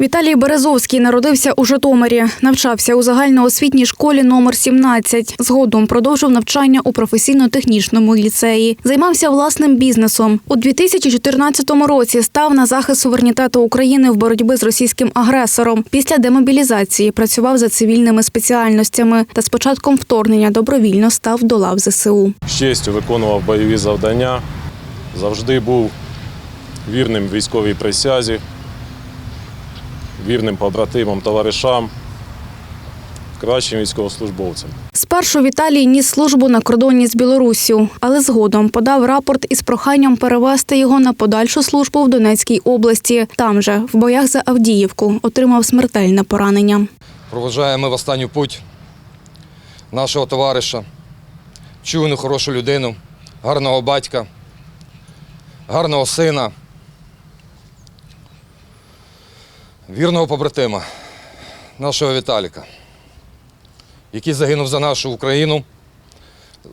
Віталій Березовський народився у Житомирі. Навчався у загальноосвітній школі номер 17. Згодом продовжив навчання у професійно-технічному ліцеї. Займався власним бізнесом. У 2014 році став на захист суверенітету України в боротьбі з російським агресором. Після демобілізації працював за цивільними спеціальностями та з початком вторгнення добровільно став до лав ЗСУ. з честю виконував бойові завдання, завжди був вірним військовій присязі, вірним побратимам, товаришам, кращим військовослужбовцям. Спершу Віталій ніс службу на кордоні з Білоруссю, але згодом подав рапорт із проханням перевести його на подальшу службу в Донецькій області. Там же, в боях за Авдіївку, отримав смертельне поранення. Проважаємо в останню путь нашого товариша, чуйну хорошу людину, гарного батька, гарного сина, вірного побратима, нашого Віталіка, який загинув за нашу Україну,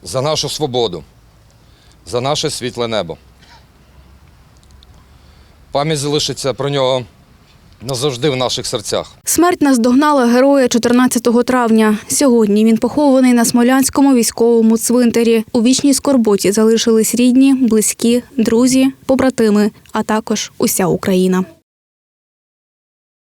за нашу свободу, за наше світле небо. Пам'ять залишиться про нього назавжди в наших серцях. Смерть наздогнала героя 14 травня. Сьогодні він похований на Смолянському військовому цвинтарі. У вічній скорботі залишились рідні, близькі, друзі, побратими, а також уся Україна.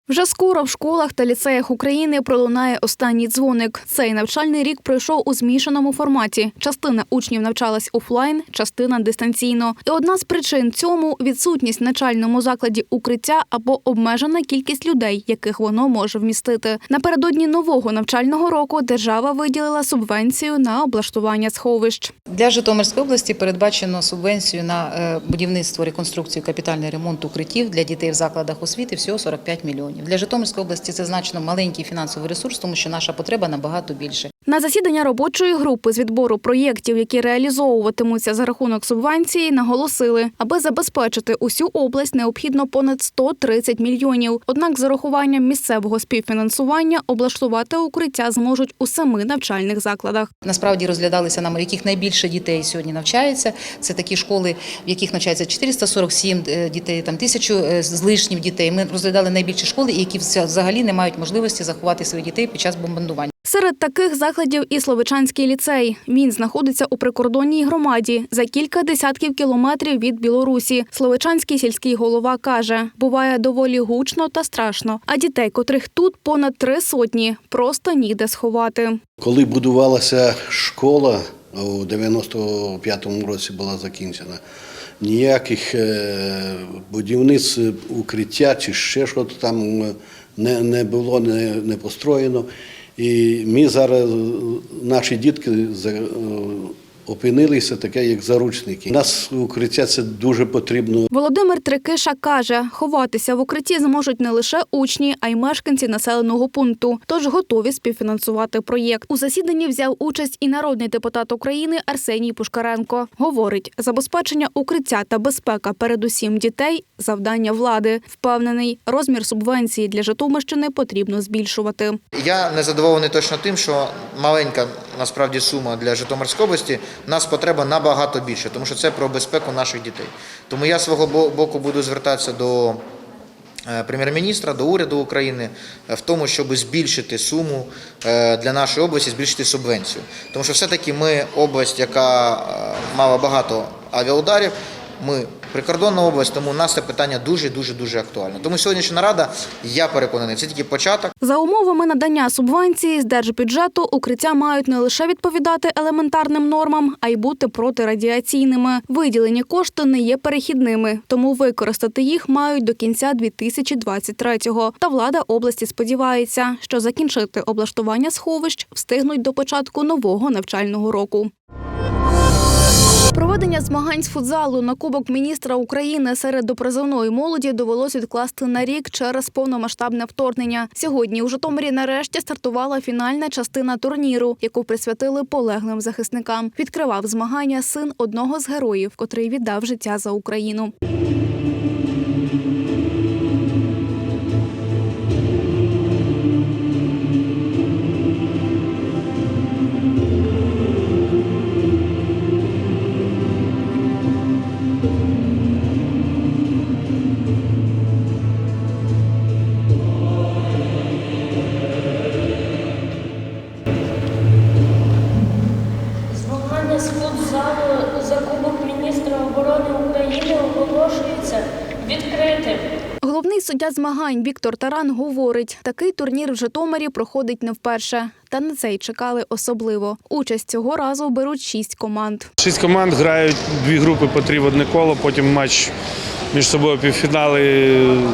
Вже скоро в школах та ліцеях України пролунає останній дзвоник. Цей навчальний рік пройшов у змішаному форматі. Частина учнів навчалась офлайн, частина дистанційно. І одна з причин цьому відсутність в начальному закладі укриття або обмежена кількість людей, яких воно може вмістити. Напередодні нового навчального року держава виділила субвенцію на облаштування сховищ. Для Житомирської області передбачено субвенцію на е, будівництво, реконструкцію, капітальний ремонт укриттів для дітей в закладах освіти всього 45 мільйонів. Для Житомирської області це значно маленький фінансовий ресурс, тому що наша потреба набагато більше. На засідання робочої групи з відбору проєктів, які реалізовуватимуться за рахунок субвенції, наголосили, аби забезпечити усю область, необхідно понад 130 мільйонів. Однак, з урахуванням місцевого співфінансування облаштувати укриття зможуть у семи навчальних закладах. Насправді розглядалися нам, яких найбільше дітей сьогодні навчається. Це такі школи, в яких навчається 447 е, дітей, там тисячу е, з лишнім дітей. Ми розглядали найбільші школи, які взагалі не мають можливості заховати своїх дітей під час бомбардування. Серед таких закладів і Словичанський ліцей. Він знаходиться у прикордонній громаді за кілька десятків кілометрів від Білорусі. Словичанський сільський голова каже, буває доволі гучно та страшно. А дітей, котрих тут понад три сотні, просто ніде сховати. Коли будувалася школа, у 95-му році була закінчена, ніяких е, будівництв укриття чи ще щось там е, не, не було, не, не построєно. І ми зараз, наші дітки е, опинилися таке, як заручники. У нас укриття це дуже потрібно. Володимир Трикиша каже, ховатися в укритті зможуть не лише учні, а й мешканці населеного пункту. Тож готові співфінансувати проєкт. У засіданні взяв участь і народний депутат України Арсеній Пушкаренко. Говорить, забезпечення укриття та безпека передусім дітей завдання влади. Впевнений, розмір субвенції для Житомирщини потрібно збільшувати. Я не задоволений точно тим, що маленька насправді сума для Житомирської області. Нас потреба набагато більше, тому що це про безпеку наших дітей. Тому я свого боку буду звертатися до е, прем'єр-міністра, до уряду України е, в тому, щоб збільшити суму е, для нашої області, збільшити субвенцію. Тому що все-таки ми область, яка мала багато авіаударів. Ми прикордонна область, тому у нас це питання дуже дуже дуже актуальне. Тому сьогоднішня нарада, я переконаний, це тільки початок. За умовами надання субвенції з держбюджету укриття мають не лише відповідати елементарним нормам, а й бути протирадіаційними. Виділені кошти не є перехідними, тому використати їх мають до кінця 2023-го. Та влада області сподівається, що закінчити облаштування сховищ встигнуть до початку нового навчального року. Проведення змагань з футзалу на Кубок міністра України серед допризовної молоді довелось відкласти на рік через повномасштабне вторгнення. Сьогодні у Житомирі нарешті стартувала фінальна частина турніру, яку присвятили полеглим захисникам. Відкривав змагання син одного з героїв, котрий віддав життя за Україну. з футзалу за Кубок міністра оборони України оголошується відкритим. Головний суддя змагань Віктор Таран говорить, такий турнір в Житомирі проходить не вперше. Та на цей чекали особливо. Участь цього разу беруть шість команд. Шість команд грають дві групи по три в одне коло, потім матч між собою півфінали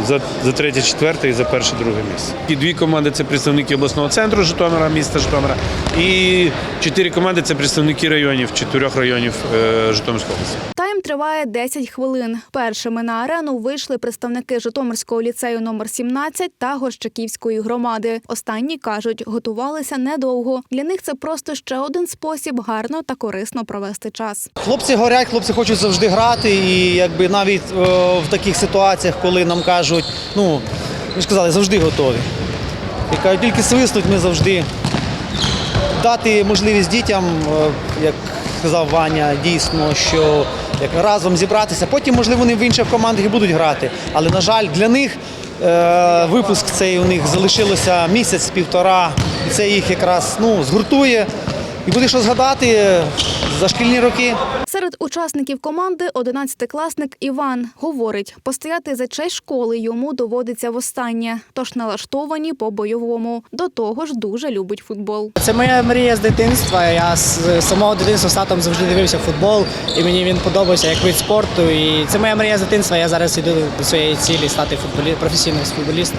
за, за третє, четверте і за перше, друге місце. І дві команди це представники обласного центру Житомира, міста Житомира. І чотири команди це представники районів, чотирьох районів е, Житомирської області. Тайм триває 10 хвилин. Першими на арену вийшли представники Житомирського ліцею номер 17 та Горщаківської громади. Останні кажуть, готувалися недовго. Для них це просто ще один спосіб гарно та корисно провести час. Хлопці горять, хлопці хочуть завжди грати, і якби навіть е, в таких ситуаціях, коли нам кажуть, ну ви ж завжди готові. І кажуть, тільки свиснуть, ми завжди дати можливість дітям, е, як сказав Ваня, дійсно, що як разом зібратися. Потім, можливо, вони в інших командах і будуть грати. Але, на жаль, для них е, випуск цей у них залишилося місяць-півтора, і це їх якраз ну, згуртує. І буде що згадати за шкільні роки. Серед учасників команди 11-класник Іван говорить, постояти за честь школи йому доводиться востаннє, тож налаштовані по-бойовому. До того ж дуже любить футбол. Це моя мрія з дитинства. Я з самого дитинства з татом завжди дивився футбол, і мені він подобався як вид спорту. І це моя мрія з дитинства. Я зараз йду до своєї цілі стати футболі... професійним футболістом.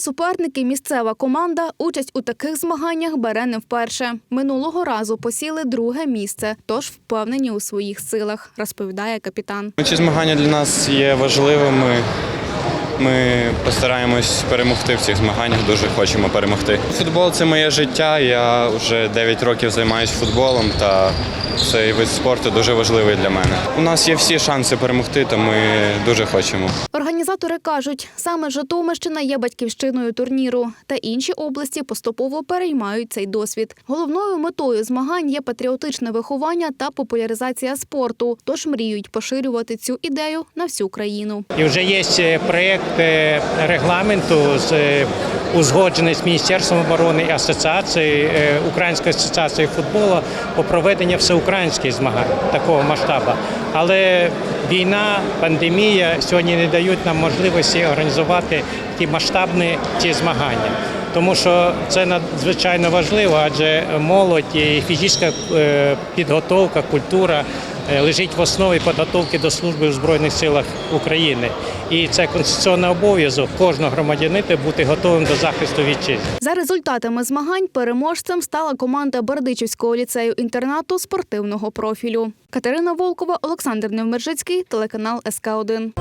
Суперники, місцева команда, участь у таких змаганнях бере не вперше. Минулого разу посіли друге місце, тож впевнені у своїх силах, розповідає капітан. Ці змагання для нас є важливими. Ми постараємось перемогти в цих змаганнях, дуже хочемо перемогти. Футбол це моє життя. Я вже 9 років займаюся футболом, та цей вид спорту дуже важливий для мене. У нас є всі шанси перемогти, то ми дуже хочемо. Організатори кажуть, саме Житомирщина є батьківщиною турніру, та інші області поступово переймають цей досвід. Головною метою змагань є патріотичне виховання та популяризація спорту. Тож мріють поширювати цю ідею на всю країну. І вже є проєкт е, регламенту з е, узгоджений з Міністерством оборони і асоціації е, Української асоціації футболу по проведенню всеукраїнських змагань такого масштабу. Але війна, пандемія сьогодні не дають нам можливості організувати такі масштабні ці змагання. Тому що це надзвичайно важливо, адже молодь і фізична е, підготовка, культура лежить в основі підготовки до служби в Збройних силах України. І це конституційний обов'язок кожного громадянина бути готовим до захисту вітчизни. За результатами змагань переможцем стала команда Бердичівського ліцею інтернату спортивного профілю. Катерина Волкова, Олександр Невмержицький, телеканал СК 1